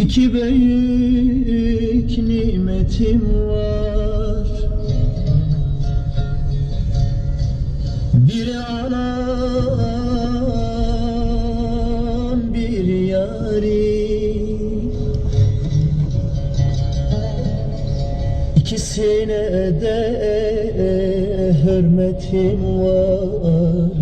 İki büyük nimetim var. Biri anam bir yarim İkisine de hürmetim var.